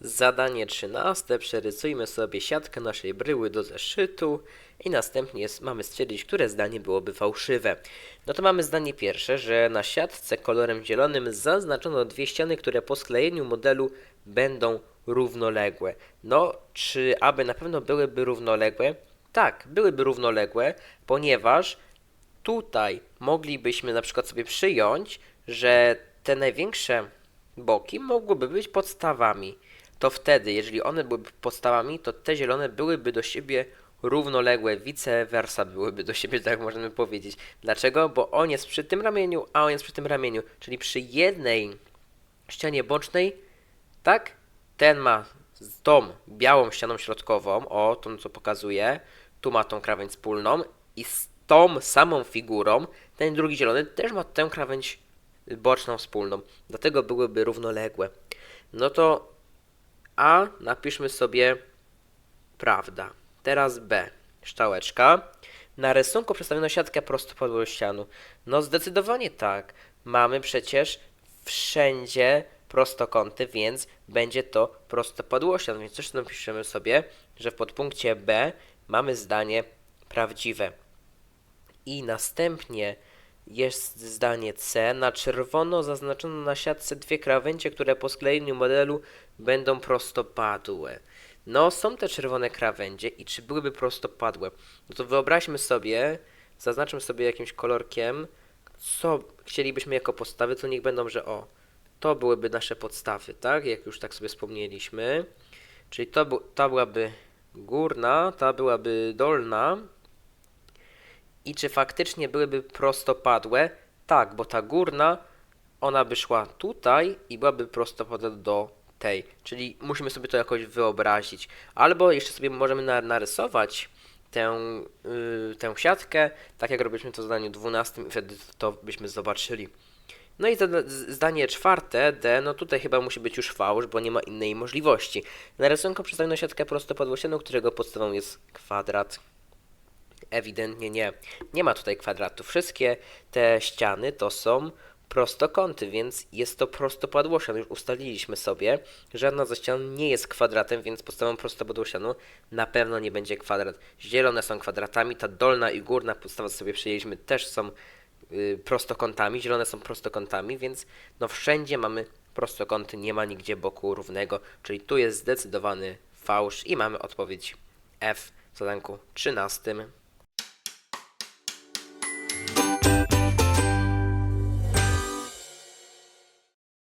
Zadanie 13. Przerysujmy sobie siatkę naszej bryły do zeszytu i następnie jest, mamy stwierdzić, które zdanie byłoby fałszywe. No to mamy zdanie pierwsze, że na siatce kolorem zielonym zaznaczono dwie ściany, które po sklejeniu modelu będą równoległe. No, czy aby na pewno byłyby równoległe? Tak, byłyby równoległe, ponieważ tutaj moglibyśmy na przykład sobie przyjąć, że te największe boki mogłyby być podstawami. To wtedy, jeżeli one byłyby podstawami, to te zielone byłyby do siebie równoległe, vice versa byłyby do siebie, tak możemy powiedzieć. Dlaczego? Bo on jest przy tym ramieniu, a on jest przy tym ramieniu, czyli przy jednej ścianie bocznej, tak? Ten ma z tą białą ścianą środkową, o, tą co pokazuje, tu ma tą krawędź wspólną i z tą samą figurą ten drugi zielony też ma tę krawędź boczną wspólną. Dlatego byłyby równoległe. No to A napiszmy sobie prawda. Teraz B. Szczałeczka. Na rysunku przedstawiono siatkę prostopadłościanu. No zdecydowanie tak. Mamy przecież wszędzie prostokąty, więc będzie to prostopadłościan. Więc też napiszemy sobie, że w podpunkcie B mamy zdanie prawdziwe. I następnie jest zdanie C. Na czerwono zaznaczono na siatce dwie krawędzie, które po sklejeniu modelu będą prostopadłe. No, są te czerwone krawędzie i czy byłyby prostopadłe? No to wyobraźmy sobie, zaznaczmy sobie jakimś kolorkiem, co chcielibyśmy jako podstawy, to niech będą, że o, to byłyby nasze podstawy, tak? Jak już tak sobie wspomnieliśmy. Czyli to, ta byłaby górna, ta byłaby dolna, i czy faktycznie byłyby prostopadłe? Tak, bo ta górna, ona by szła tutaj i byłaby prostopadła do tej. Czyli musimy sobie to jakoś wyobrazić. Albo jeszcze sobie możemy na, narysować tę, yy, tę siatkę, tak jak robiliśmy to w zadaniu 12 i wtedy to byśmy zobaczyli. No i zdanie czwarte, D, no tutaj chyba musi być już fałsz, bo nie ma innej możliwości. Na rysunku przedstawiono siatkę prostopadłościaną, którego podstawą jest kwadrat. Ewidentnie nie. Nie ma tutaj kwadratu. Wszystkie te ściany to są prostokąty, więc jest to prostopadłościan. Już ustaliliśmy sobie, żadna ze ścian nie jest kwadratem, więc podstawą prostopadłościanu na pewno nie będzie kwadrat. Zielone są kwadratami, ta dolna i górna podstawa co sobie przyjęliśmy też są y, prostokątami, zielone są prostokątami, więc no wszędzie mamy prostokąty, nie ma nigdzie boku równego, czyli tu jest zdecydowany fałsz i mamy odpowiedź F w zadanku 13.